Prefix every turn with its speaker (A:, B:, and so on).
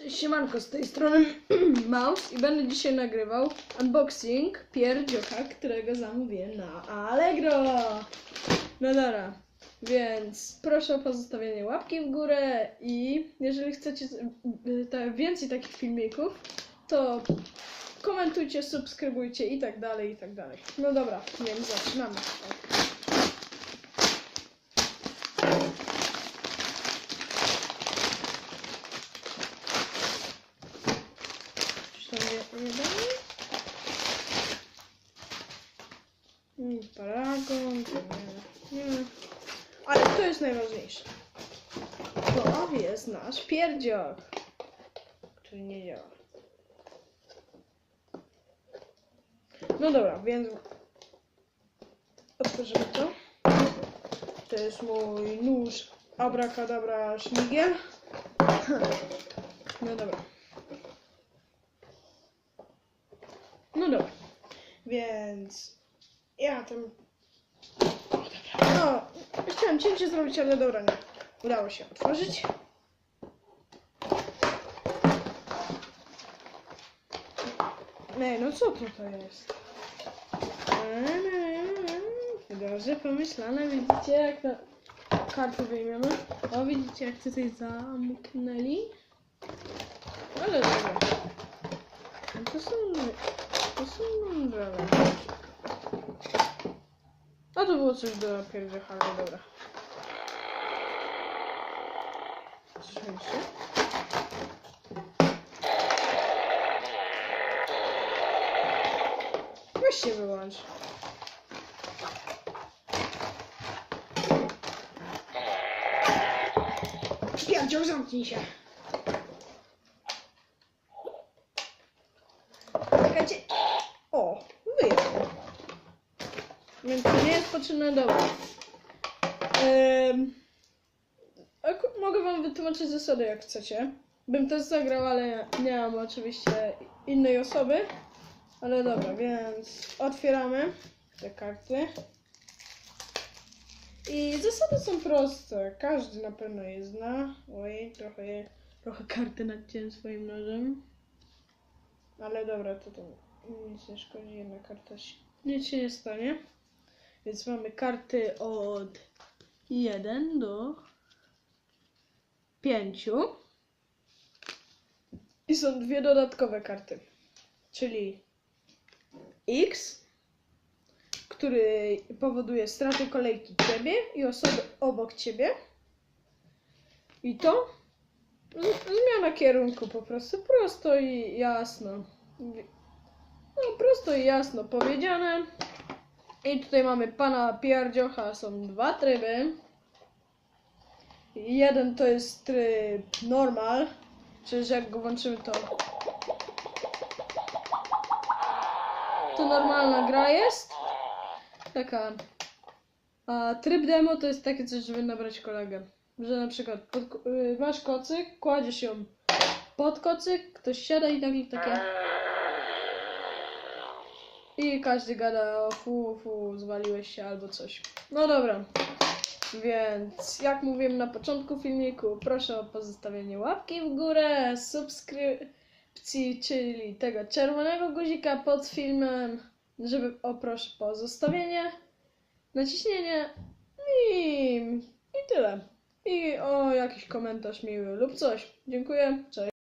A: Cześć, siemanko, z tej strony Mouse i będę dzisiaj nagrywał unboxing pierdziocha, którego zamówiłem na Allegro. No dobra, więc proszę o pozostawienie łapki w górę i jeżeli chcecie więcej takich filmików, to komentujcie, subskrybujcie i tak dalej, i tak dalej. No dobra, więc zaczynamy. Nie daje? Mm, Paragon, nie, nie. Ale to jest najważniejsze. To jest nasz pierdziok, który nie działa. No dobra, więc otworzymy to. To jest mój nóż Abracadabra Szmigiel. No dobra. No dobra. Więc ja tam. O, dobra. No, chciałem cięcie zrobić, ale dobra, nie. Udało się otworzyć. Ej, no co to to jest? Dobrze pomyślane, widzicie jak na kartę wyjmiemy? O, widzicie jak tutaj zamknęli? Ale dobra. No To są, to są mądrze. A to było coś do pierdziecha, ale dobra. Jeszcze? Weź się wyłącz. Pierdział, zamknij się. Więc to nie jest potrzebne. Ehm, ak- mogę wam wytłumaczyć zasady jak chcecie. Bym też zagrał, ale nie mam oczywiście innej osoby. Ale dobra, więc otwieramy te karty. I zasady są proste. Każdy na pewno je zna. Oj, trochę, je, trochę karty nadciąłem swoim nożem. Ale dobra, to tam nic nie szkodzi. Jedna karta się, nic się nie stanie. Więc mamy karty od 1 do 5. I są dwie dodatkowe karty. Czyli X, który powoduje straty kolejki ciebie i osoby obok ciebie. I to zmiana kierunku po prostu. Prosto i jasno. No, prosto i jasno powiedziane. I tutaj mamy pana Pierdziocha, są dwa tryby. Jeden to jest tryb normal, czyli jak go włączymy to to normalna gra jest. Taka. A tryb demo to jest takie coś, żeby nabrać kolegę. Że na przykład pod, y, masz kocyk, kładziesz ją pod kocyk, ktoś siada i nagle takie. I każdy gada o fu, fu, zwaliłeś się albo coś. No dobra. Więc jak mówiłem na początku filmiku, proszę o pozostawienie łapki w górę, subskrypcji, czyli tego czerwonego guzika pod filmem, żeby o pozostawienie, naciśnienie i, i tyle. I o jakiś komentarz miły lub coś. Dziękuję, cześć.